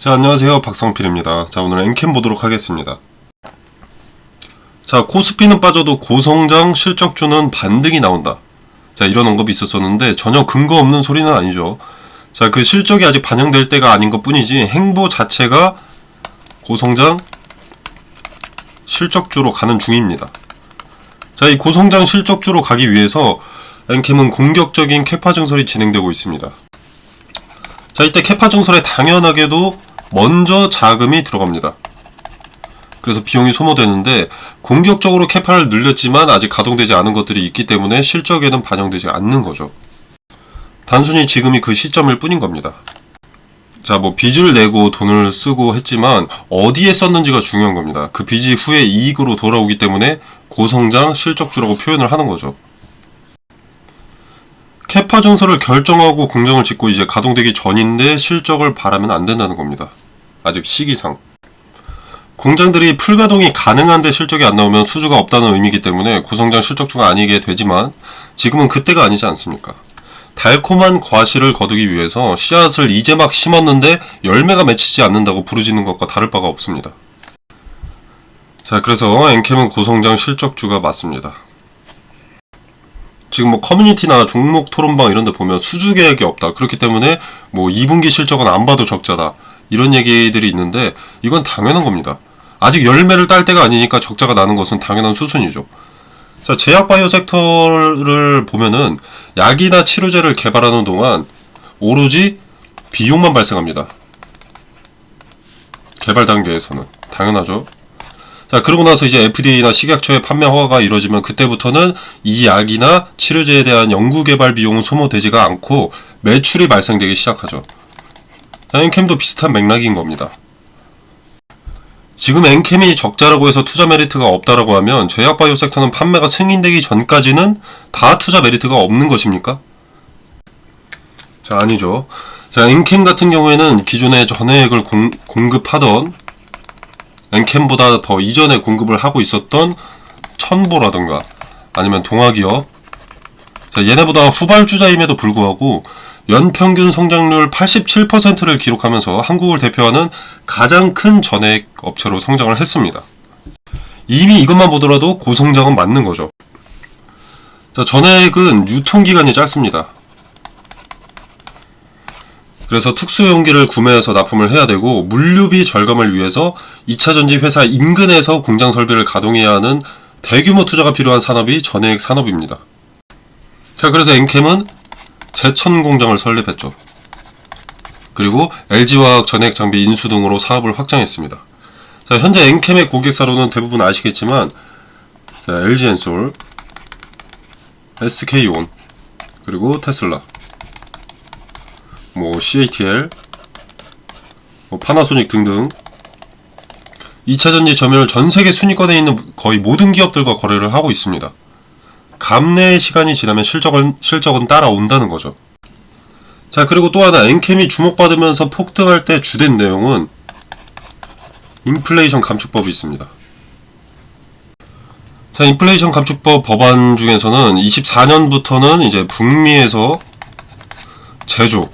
자, 안녕하세요. 박성필입니다. 자, 오늘 엔캠 보도록 하겠습니다. 자, 코스피는 빠져도 고성장 실적주는 반등이 나온다. 자, 이런 언급이 있었었는데 전혀 근거 없는 소리는 아니죠. 자, 그 실적이 아직 반영될 때가 아닌 것 뿐이지 행보 자체가 고성장 실적주로 가는 중입니다. 자, 이 고성장 실적주로 가기 위해서 엔캠은 공격적인 캐파 증설이 진행되고 있습니다. 자, 이때 캐파 증설에 당연하게도 먼저 자금이 들어갑니다. 그래서 비용이 소모되는데 공격적으로 캐파를 늘렸지만 아직 가동되지 않은 것들이 있기 때문에 실적에는 반영되지 않는 거죠. 단순히 지금이 그 시점일 뿐인 겁니다. 자, 뭐 빚을 내고 돈을 쓰고 했지만 어디에 썼는지가 중요한 겁니다. 그 빚이 후에 이익으로 돌아오기 때문에 고성장 실적 주라고 표현을 하는 거죠. 캐파 증설을 결정하고 공장을 짓고 이제 가동되기 전인데 실적을 바라면 안 된다는 겁니다. 아직 시기상. 공장들이 풀가동이 가능한데 실적이 안 나오면 수주가 없다는 의미이기 때문에 고성장 실적주가 아니게 되지만 지금은 그때가 아니지 않습니까? 달콤한 과실을 거두기 위해서 씨앗을 이제 막 심었는데 열매가 맺히지 않는다고 부르짖는 것과 다를 바가 없습니다. 자, 그래서 엔캠은 고성장 실적주가 맞습니다. 지금 뭐 커뮤니티나 종목 토론방 이런 데 보면 수주 계획이 없다. 그렇기 때문에 뭐 2분기 실적은 안 봐도 적자다. 이런 얘기들이 있는데 이건 당연한 겁니다. 아직 열매를 딸 때가 아니니까 적자가 나는 것은 당연한 수순이죠. 자, 제약 바이오 섹터를 보면은 약이나 치료제를 개발하는 동안 오로지 비용만 발생합니다. 개발 단계에서는 당연하죠. 자, 그러고 나서 이제 FDA나 식약처의 판매 허가가 이루어지면 그때부터는 이 약이나 치료제에 대한 연구 개발 비용은 소모되지가 않고 매출이 발생되기 시작하죠. 자, 엔캠도 비슷한 맥락인 겁니다. 지금 엔캠이 적자라고 해서 투자 메리트가 없다라고 하면 제약바이오 섹터는 판매가 승인되기 전까지는 다 투자 메리트가 없는 것입니까? 자, 아니죠. 자, 엔캠 같은 경우에는 기존에 전해액을 공, 공급하던 엔캠보다 더 이전에 공급을 하고 있었던 천보라든가 아니면 동아기업 자, 얘네보다 후발주자임에도 불구하고 연평균 성장률 87%를 기록하면서 한국을 대표하는 가장 큰 전액 업체로 성장을 했습니다. 이미 이것만 보더라도 고성장은 맞는 거죠. 자, 전액은 유통기간이 짧습니다. 그래서 특수용기를 구매해서 납품을 해야 되고 물류비 절감을 위해서 2차전지 회사 인근에서 공장 설비를 가동해야 하는 대규모 투자가 필요한 산업이 전액 산업입니다. 자, 그래서 엔캠은 제천 공장을 설립했죠. 그리고 LG화학 전액 장비 인수 등으로 사업을 확장했습니다. 자, 현재 엔캠의 고객사로는 대부분 아시겠지만 자, LG엔솔, SK온, 그리고 테슬라, 뭐 CATL, 뭐 파나소닉 등등 2차전지 점유율 전 세계 순위권에 있는 거의 모든 기업들과 거래를 하고 있습니다. 감내의 시간이 지나면 실적은, 실적은 따라온다는 거죠. 자, 그리고 또 하나, 엔캠이 주목받으면서 폭등할 때 주된 내용은 인플레이션 감축법이 있습니다. 자, 인플레이션 감축법 법안 중에서는 24년부터는 이제 북미에서 제조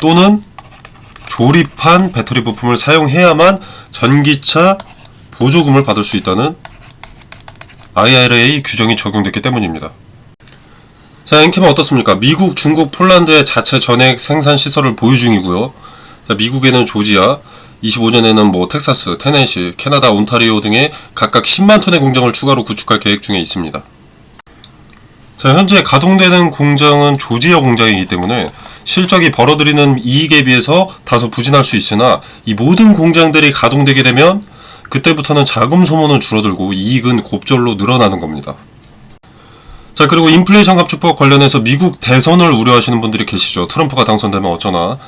또는 조립한 배터리 부품을 사용해야만 전기차 보조금을 받을 수 있다는 IRA 규정이 적용됐기 때문입니다. 자, 엔캠은 어떻습니까? 미국, 중국, 폴란드의 자체 전액 생산 시설을 보유 중이고요. 자, 미국에는 조지아, 25년에는 뭐 텍사스, 테네시, 캐나다, 온타리오 등의 각각 10만 톤의 공장을 추가로 구축할 계획 중에 있습니다. 자, 현재 가동되는 공장은 조지아 공장이기 때문에 실적이 벌어들이는 이익에 비해서 다소 부진할 수 있으나 이 모든 공장들이 가동되게 되면 그때부터는 자금 소모는 줄어들고 이익은 곱절로 늘어나는 겁니다. 자, 그리고 인플레이션 감축법 관련해서 미국 대선을 우려하시는 분들이 계시죠. 트럼프가 당선되면 어쩌나.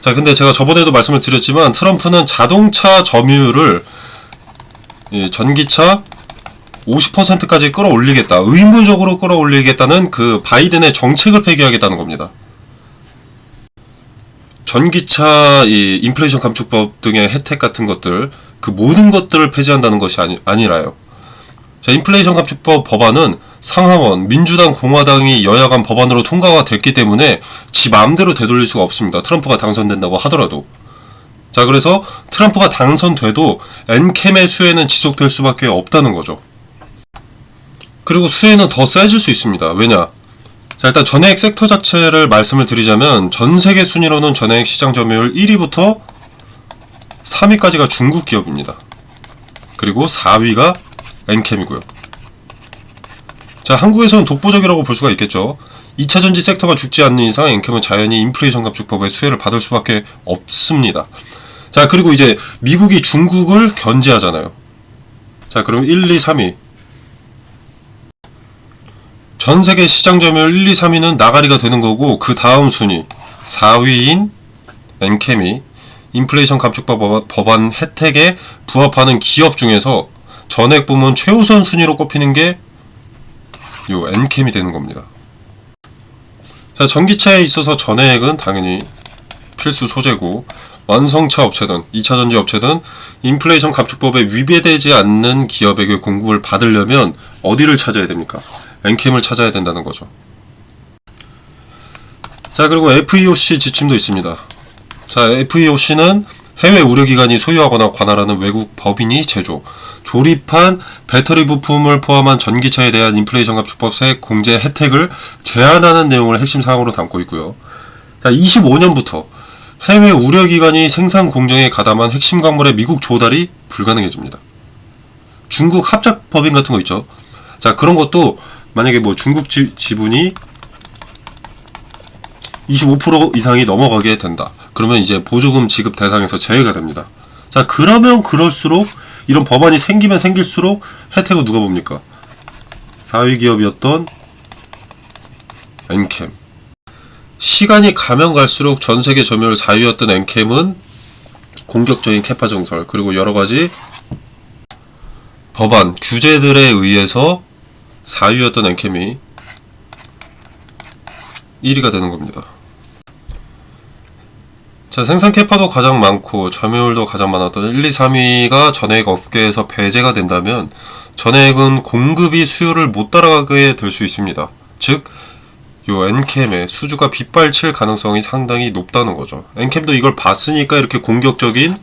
자, 근데 제가 저번에도 말씀을 드렸지만 트럼프는 자동차 점유율을 이 전기차 50%까지 끌어올리겠다. 의무적으로 끌어올리겠다는 그 바이든의 정책을 폐기하겠다는 겁니다. 전기차 이 인플레이션 감축법 등의 혜택 같은 것들 그 모든 것들을 폐지한다는 것이 아니, 아니라요. 자, 인플레이션 감축법 법안은 상하원, 민주당, 공화당이 여야 간 법안으로 통과가 됐기 때문에 지 마음대로 되돌릴 수가 없습니다. 트럼프가 당선된다고 하더라도. 자, 그래서 트럼프가 당선돼도 엔캠의 수혜는 지속될 수밖에 없다는 거죠. 그리고 수혜는 더 세질 수 있습니다. 왜냐? 자, 일단 전해액 섹터 자체를 말씀을 드리자면 전 세계 순위로는 전해액 시장 점유율 1위부터 3위까지가 중국 기업입니다. 그리고 4위가 엔캠이고요. 자, 한국에서는 독보적이라고 볼 수가 있겠죠. 2차 전지 섹터가 죽지 않는 이상 엔캠은 자연히 인플레이션 감축법의 수혜를 받을 수밖에 없습니다. 자, 그리고 이제 미국이 중국을 견제하잖아요. 자, 그럼 1, 2, 3위. 전 세계 시장 점유율 1, 2, 3위는 나가리가 되는 거고 그 다음 순위 4위인 엔캠이 인플레이션 감축법 법안 혜택에 부합하는 기업 중에서 전액 부문 최우선 순위로 꼽히는 게 요 엔캠이 되는 겁니다. 자, 전기차에 있어서 전액은 당연히 필수 소재고 완성차 업체든 2차 전지 업체든 인플레이션 감축법에 위배되지 않는 기업에게 공급을 받으려면 어디를 찾아야 됩니까? 엔캠을 찾아야 된다는 거죠. 자, 그리고 FEOC 지침도 있습니다. 자, FEOC는 해외 우려기관이 소유하거나 관할하는 외국 법인이 제조, 조립한 배터리 부품을 포함한 전기차에 대한 인플레이션 감축법 세액 공제 혜택을 제한하는 내용을 핵심 사항으로 담고 있고요. 자, 25년부터 해외 우려기관이 생산 공정에 가담한 핵심 광물의 미국 조달이 불가능해집니다. 중국 합작 법인 같은 거 있죠. 자, 그런 것도 만약에 뭐 중국 지, 지분이 25% 이상이 넘어가게 된다. 그러면 이제 보조금 지급 대상에서 제외가 됩니다. 자, 그러면 그럴수록 이런 법안이 생기면 생길수록 혜택을 누가 봅니까? 4위 기업이었던 엔캠. 시간이 가면 갈수록 전 세계 점유율 4위였던 엔캠은 공격적인 캐파 정설 그리고 여러 가지 법안 규제들에 의해서 4위였던 엔캠이 1위가 되는 겁니다. 자, 생산 캐파도 가장 많고 점유율도 가장 많았던 1, 2, 3위가 전액 업계에서 배제가 된다면 전액은 공급이 수요를 못 따라가게 될 수 있습니다. 즉, 요 엔캠의 수주가 빗발칠 가능성이 상당히 높다는 거죠. 엔캠도 이걸 봤으니까 이렇게 공격적인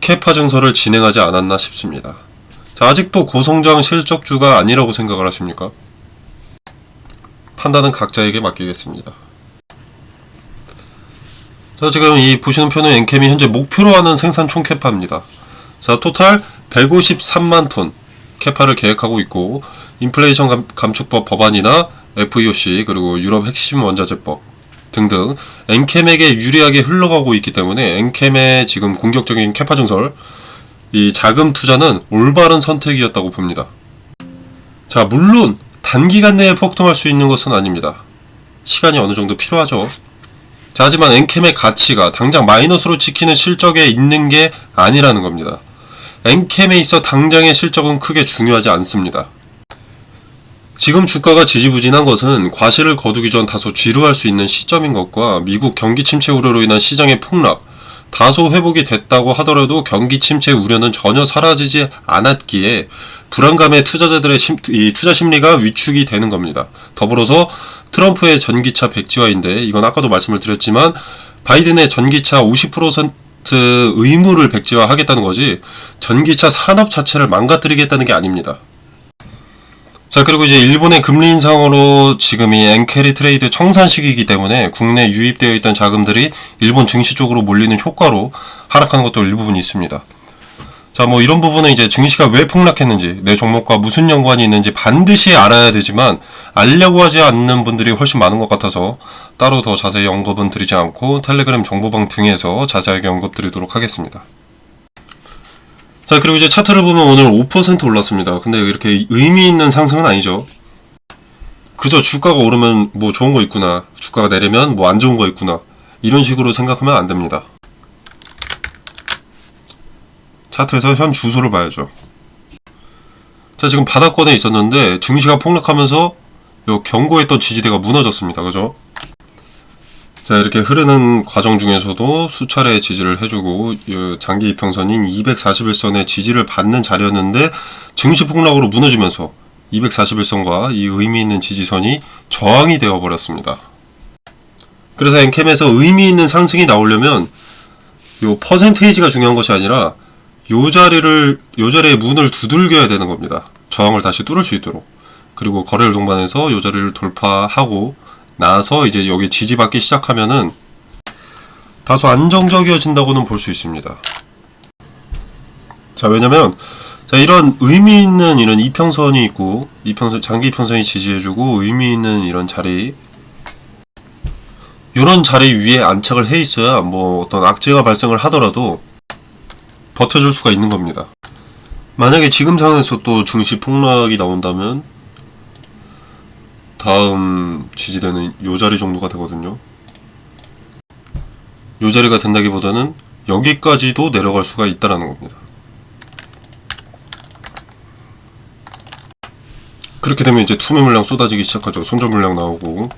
캐파 증설을 진행하지 않았나 싶습니다. 자, 아직도 고성장 실적주가 아니라고 생각을 하십니까? 판단은 각자에게 맡기겠습니다. 자, 지금 이 보시는 표는 엔캠이 현재 목표로 하는 생산 총 캐파입니다. 자, 토탈 153만 톤 캐파를 계획하고 있고, 인플레이션 감, 감축법 법안이나 FEOC, 그리고 유럽 핵심 원자재법 등등 엔캠에게 유리하게 흘러가고 있기 때문에 엔캠의 지금 공격적인 캐파 증설, 이 자금 투자는 올바른 선택이었다고 봅니다. 자, 물론 단기간 내에 폭등할 수 있는 것은 아닙니다. 시간이 어느 정도 필요하죠. 자, 하지만 엔캠의 가치가 당장 마이너스로 찍히는 실적에 있는 게 아니라는 겁니다. 엔캠에 있어 당장의 실적은 크게 중요하지 않습니다. 지금 주가가 지지부진한 것은 과실을 거두기 전 다소 지루할 수 있는 시점인 것과 미국 경기 침체 우려로 인한 시장의 폭락, 다소 회복이 됐다고 하더라도 경기 침체 우려는 전혀 사라지지 않았기에 불안감에 투자자들의 심, 이 투자 심리가 위축이 되는 겁니다. 더불어서 트럼프의 전기차 백지화인데 이건 아까도 말씀을 드렸지만 바이든의 전기차 50% 의무를 백지화하겠다는 거지 전기차 산업 자체를 망가뜨리겠다는 게 아닙니다. 자 그리고 이제 일본의 금리 인상으로 지금 이 엔캐리 트레이드 청산 시기이기 때문에 국내 유입되어 있던 자금들이 일본 증시 쪽으로 몰리는 효과로 하락하는 것도 일부분 있습니다. 자, 뭐 이런 부분은 이제 증시가 왜 폭락했는지, 내 종목과 무슨 연관이 있는지 반드시 알아야 되지만 알려고 하지 않는 분들이 훨씬 많은 것 같아서 따로 더 자세히 언급은 드리지 않고 텔레그램 정보방 등에서 자세하게 언급 드리도록 하겠습니다. 자, 그리고 이제 차트를 보면 오늘 5% 올랐습니다. 근데 이렇게 의미 있는 상승은 아니죠. 그저 주가가 오르면 뭐 좋은 거 있구나. 주가가 내리면 뭐 안 좋은 거 있구나. 이런 식으로 생각하면 안 됩니다. 차트에서 현 주소를 봐야죠. 자, 지금 바닥권에 있었는데 증시가 폭락하면서 요 경고했던 지지대가 무너졌습니다. 그죠? 자, 이렇게 흐르는 과정 중에서도 수차례 지지를 해주고 이 장기 이평선인 241선의 지지를 받는 자리였는데 증시 폭락으로 무너지면서 241선과 이 의미 있는 지지선이 저항이 되어 버렸습니다. 그래서 엔캠에서 의미 있는 상승이 나오려면 요 퍼센테이지가 중요한 것이 아니라 요 자리를 요 자리에 문을 두들겨야 되는 겁니다. 저항을 다시 뚫을 수 있도록. 그리고 거래를 동반해서 요 자리를 돌파하고 나서 이제 여기 지지받기 시작하면은 다소 안정적이어진다고는 볼 수 있습니다. 자, 왜냐면 자, 이런 의미 있는 이런 이평선이 있고 이평선 장기 이평선이 지지해주고 의미 있는 이런 자리 이런 자리 위에 안착을 해 있어야 뭐 어떤 악재가 발생을 하더라도 버텨줄 수가 있는 겁니다. 만약에 지금 상황에서 또 증시 폭락이 나온다면 다음 지지대는 요 자리 정도가 되거든요. 요 자리가 된다기보다는 여기까지도 내려갈 수가 있다라는 겁니다. 그렇게 되면 이제 투매 물량 쏟아지기 시작하죠. 손절 물량 나오고.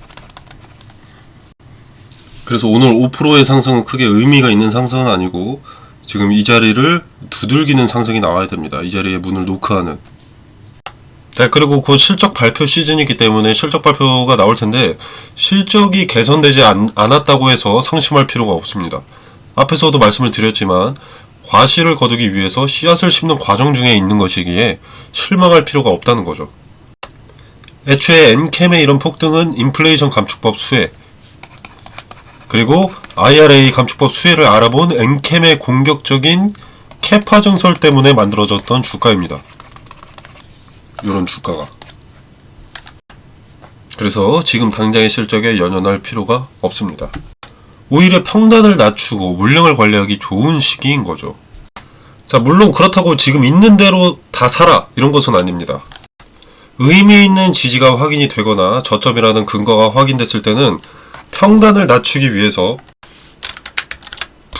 그래서 오늘 5%의 상승은 크게 의미가 있는 상승은 아니고 지금 이 자리를 두들기는 상승이 나와야 됩니다. 이 자리에 문을 노크하는. 자, 그리고 곧 실적 발표 시즌이기 때문에 실적 발표가 나올 텐데 실적이 개선되지 않, 않았다고 해서 상심할 필요가 없습니다. 앞에서도 말씀을 드렸지만 과실을 거두기 위해서 씨앗을 심는 과정 중에 있는 것이기에 실망할 필요가 없다는 거죠. 애초에 엔캠의 이런 폭등은 인플레이션 감축법 수혜 그리고 IRA 감축법 수혜를 알아본 엔캠의 공격적인 캐파 증설 때문에 만들어졌던 주가입니다. 이런 주가가. 그래서 지금 당장의 실적에 연연할 필요가 없습니다. 오히려 평단을 낮추고 물량을 관리하기 좋은 시기인 거죠. 자, 물론 그렇다고 지금 있는 대로 다 사라 이런 것은 아닙니다. 의미 있는 지지가 확인이 되거나 저점이라는 근거가 확인됐을 때는 평단을 낮추기 위해서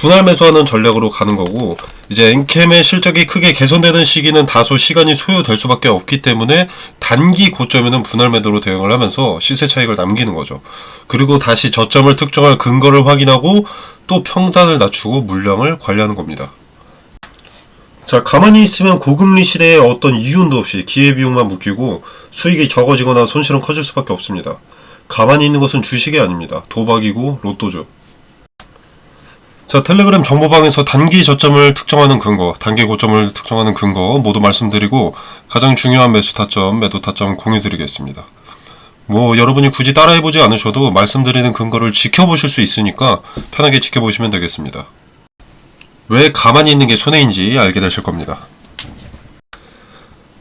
분할 매수하는 전략으로 가는 거고 이제 엔캠의 실적이 크게 개선되는 시기는 다소 시간이 소요될 수밖에 없기 때문에 단기 고점에는 분할 매도로 대응을 하면서 시세 차익을 남기는 거죠. 그리고 다시 저점을 특정할 근거를 확인하고 또 평단을 낮추고 물량을 관리하는 겁니다. 자, 가만히 있으면 고금리 시대에 어떤 이윤도 없이 기회비용만 묶이고 수익이 적어지거나 손실은 커질 수밖에 없습니다. 가만히 있는 것은 주식이 아닙니다. 도박이고 로또죠. 자, 텔레그램 정보방에서 단기 저점을 특정하는 근거, 단기 고점을 특정하는 근거 모두 말씀드리고 가장 중요한 매수 타점, 매도 타점 공유 드리겠습니다. 뭐 여러분이 굳이 따라해보지 않으셔도 말씀드리는 근거를 지켜보실 수 있으니까 편하게 지켜보시면 되겠습니다. 왜 가만히 있는 게 손해인지 알게 되실 겁니다.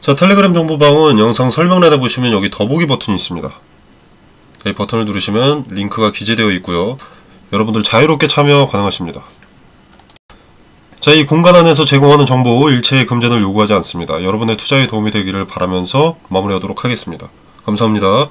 자, 텔레그램 정보방은 영상 설명란에 보시면 여기 더보기 버튼이 있습니다. 이 버튼을 누르시면 링크가 기재되어 있고요. 여러분들 자유롭게 참여 가능하십니다. 자, 이 공간 안에서 제공하는 정보 일체의 금전을 요구하지 않습니다. 여러분의 투자에 도움이 되기를 바라면서 마무리하도록 하겠습니다. 감사합니다.